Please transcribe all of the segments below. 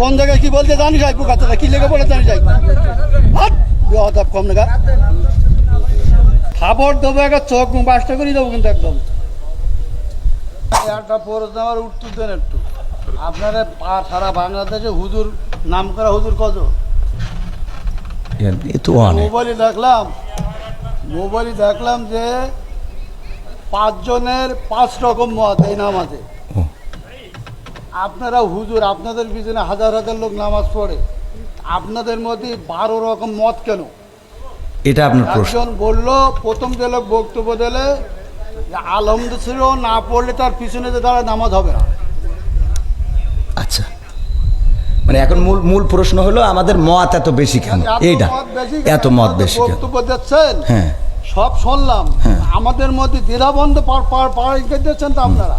কোন জায়গায় কি বলতে জানি যাই পোকাতে কি লেগে পড়ে জানি যাই হাট কম না খাবার দেবো একটা চোখ বাসটা করে দেবো কিন্তু একদম। একটা প্রশ্ন আমার উত্তর দেন একটু। আপনারা পা- সারা বাংলাদেশে হুজুর নাম করা হুজুর কত মোবাইলে দেখলাম মোবাইলে দেখলাম যে পাঁচজনের পাঁচ রকম মত এই নামাজে ও। আপনারা হুজুর আপনাদের পিছনে হাজার হাজার লোক নামাজ পড়ে। আপনাদের মধ্যে বারো রকম মত কেন? এটা আপনার প্রশ্ন। একজন বলল প্রথম যে লোক বক্তব্য দিলে আলমদ ছিল না পড়লে তার পিছনে যে দাঁড়ায় নামাজ হবে না। আচ্ছা। মানে এখন মূল মূল প্রশ্ন হলো আমাদের মত এত বেশি কেন? এইটা। এত মত বেশি বক্তব্য দিচ্ছেন? হ্যাঁ। সব শুনলাম। হ্যাঁ। আমাদের মধ্যে দ্বিধাবন্ধ পাড়ি দিচ্ছেন তো আপনারা।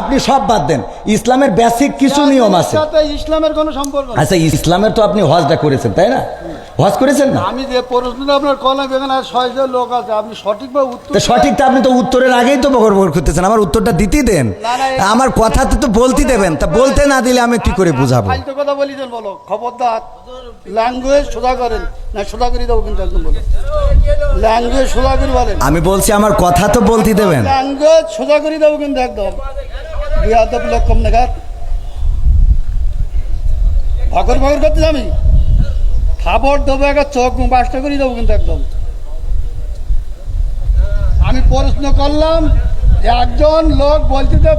আপনি সব বাদ দেন। ইসলামের বেসিক কিছু নিয়ম আছে। ইসলামের কোনো সম্পর্ক। আচ্ছা ইসলামের তো আপনি হজটা করেছেন তাই না? হজ করেছেন না? আমি যে প্রশ্নটা আপনার কলাম এখানে ছয়জন লোক আছে আপনি সঠিকভাবে উত্তর তো সঠিকটা আপনি তো উত্তরের আগেই তো বকর বকর করতেছেন আমার উত্তরটা দিতেই দেন। আমার কথা তো বলতে দেবেন তা বলতে না দিলে আমি কি করে বুঝাবো? ফালতু কথা বলি দেন বলো খবরদার ল্যাঙ্গুয়েজ সোজা করেন। না সোজা করে দেবো কিন্তু একদম বলো। ল্যাঙ্গুয়েজ সোজা করে বলেন। আমি বলছি আমার কথা তো বলতে দেবেন। ল্যাঙ্গুয়েজ সোজা করে দেবো কিন্তু একদম। বিয়াদব লোক কম নাগার ভকর ভকর করতে আমি খাবার দেবো একটা চোখ বাসটা করে দেবো কিন্তু একদম। আমি প্রশ্ন করলাম যে একজন লোক বলতে তো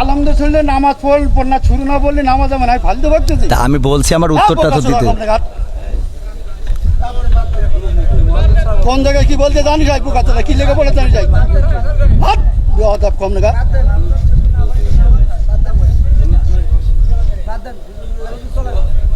আলমদের শুনলে নামাজ পড়ল না শুরু না বললে নামাজ হবে না আমি ফালতু তা আমি বলছি আমার উত্তরটা তো দিতে। কোন জায়গায় কি বলতে জানি যাই পোকাতে কি লেগে বলে জানি যাই বেহাত কম নাগার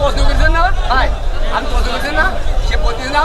প্রশ্ন করছেন না। ভাই আমি প্রশ্ন করছেন না সে বলছেন না।